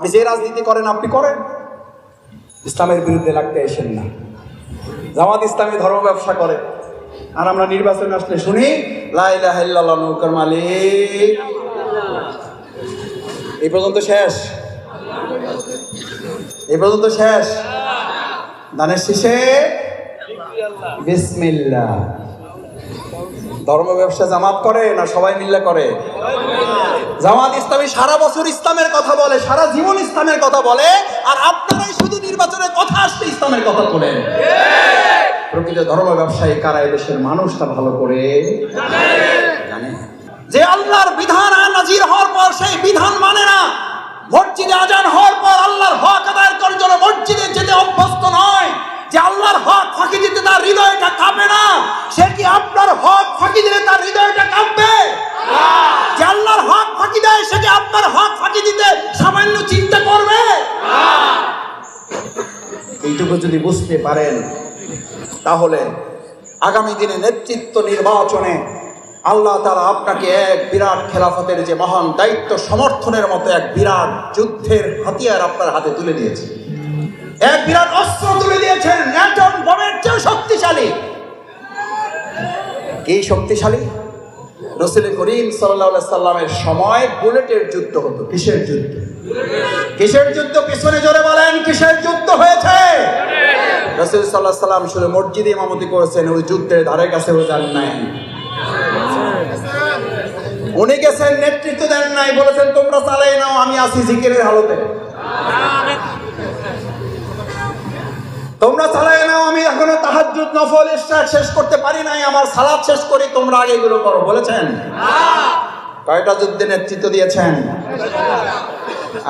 আপনি যে রাজনীতি করেন, আপনি করেন। ইসলামের বিরুদ্ধে লাগতে এসেন না। জামাত ইসলামী ধর্ম ব্যবসা করে। আর আমরা নির্বাচনে আসলে শুনি লাইলা হাইল্লাল্লাহ নৌকার মালিক। এই পর্যন্ত শেষ? এই পর্যন্ত শেষ? দানের শেষে? বিসমিল্লা ধর্ম ব্যবসা জামাত করে না সবাই মিল্লা করে? জামাত ইসলামী সারা বছর ইসলামের কথা বলে, সারা জীবন ইসলামের কথা বলে, আর আপনারাই শুধু নির্বাচনের কথা আসতে ইসলামের কথা বলেন প্রকৃত ধর্ম ব্যবসায়ী কারা দেশের মানুষ তা ভালো করে? জানে? যে আল্লাহর বিধান নাজির হওয়ার পর সেই বিধান মানে না। মসজিদে আজান হওয়ার পর আল্লাহর হক আদায় করার জন্য এইটুকু যদি বুঝতে পারেন, তাহলে আগামী দিনে নেতৃত্ব নির্বাচনে আল্লাহ তারা আপনাকে এক বিরাট খেলাফতের যে মহান দায়িত্ব সমর্থনের মতো এক বিরাট যুদ্ধের হাতিয়ার আপনার হাতে তুলে দিয়েছে। এক বিরাট অস্ত্র তুলে দিয়েছেন শক্তিশালী। কি শক্তিশালী? করিম সাল্লামের সময় বুলেটের যুদ্ধ হতো। কিসের যুদ্ধ? কিসের যুদ্ধ? পিছনে জোরে বলেন, কিসের যুদ্ধ হয়েছে? রসুল সাল্লাহ সাল্লাম শুধু ইমামতি করেছেন, ওই যুদ্ধের ধারে কাছে যান নাই। উনি গেছেন, নেতৃত্ব দেন নাই, বলেছেন, তোমরা চালাই নাও, আমি আছি জিকিরের হালতে। তোমরা চালাই নাও, আমি এখনও তাহাজ্জুদ নফল ইশরাক শেষ করতে পারি নাই, আমার সালাদ শেষ করি, তোমরা আগে এগুলো করো, বলেছেন? কয়টা যুদ্ধে নেতৃত্ব দিয়েছেন?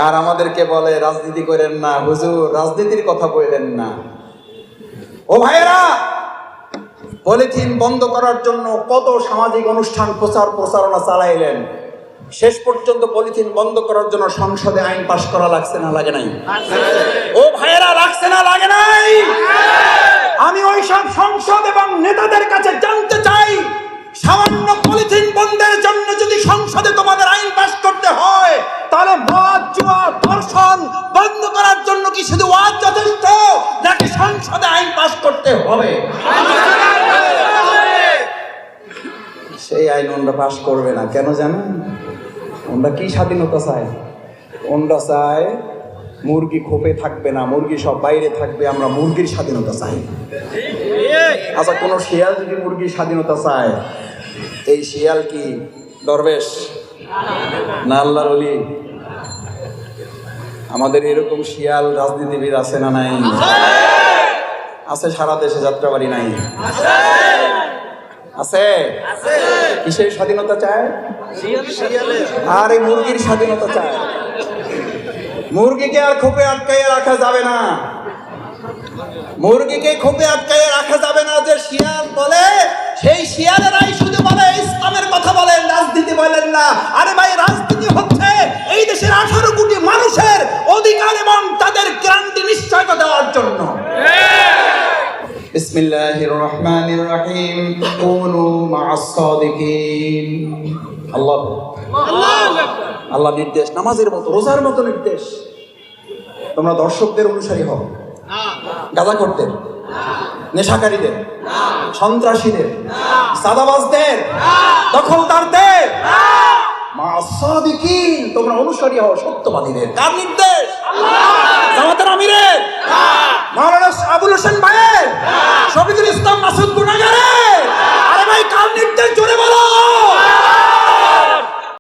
আর আমাদেরকে বলে, রাজনীতি করেন না, হুজুর, রাজনীতির কথা বললেন না। ও ভাইয়েরা, পলিথিন বন্ধ করার জন্য কত সামাজিক অনুষ্ঠান প্রচার প্রচারণা চালাইলেন? শেষ পর্যন্ত পলিথিন বন্ধ করার জন্য সংসদে আইন পাশ করা লাগছে না, লাগে নাই? ও ভাইয়েরা, লাগছে না, লাগে নাই? আমি ওই সব সংসদ এবং নেতাদের কাছে জানতে চাই, সামান্য পলিথিন বন্ধের জন্য যদি সংসদে তোমাদের আইন পাশ করতে হয়, তাহলে মদ, জুয়া, ধর্ষণ বন্ধ করার জন্য কি শুধু ওয়াজ যথেষ্ট, নাকি সংসদে আইন পাশ করতে হবে? সেই আইন ওনরা পাশ করবে না। কেন জানেন? ওনরা কি স্বাধীনতা চায়? ওনরা চায় মুরগি খোপে থাকবে না মুরগি সব বাইরে থাকবে আমরা মুরগির স্বাধীনতা চাই। আচ্ছা কোনো শিয়াল যদি মুরগির স্বাধীনতা চায় এই শিয়াল কি দরবেশ না আল্লাহর অলি আমাদের এরকম শিয়াল রাজনীতিবিদ আছে না নাই? আছে সারা দেশে যাত্রা বাড়ি নাই। আছে? কিসের স্বাধীনতা চায়? আর এই মুরগির স্বাধীনতা চায়? মুরগিকে আর খোপে আটকাইয়ে রাখা যাবে না। মুরগিকে খোপে আটকাইয়ে রাখা যাবে না যে শিয়াল বলে, সেই শিয়ালেরাই শুধু বলে ইসলামের بسم الله الرحمن الرحيم كونوا مع الصادقين الله আল্লাহ নির্দেশ, নামাজের মতো, রোজার মতো নির্দেশ। তোমরা দর্শকদের অনুসারী হও। গাজা করতে নেশাকারীদের। সন্ত্রাসীদের। সাদাবাজদের। দখলদারদের। তোমরা অনুসারী হও, সত্যবাদীদের। কার নির্দেশ? জামাতের আমিরের। মাওলানা আবুল হোসেন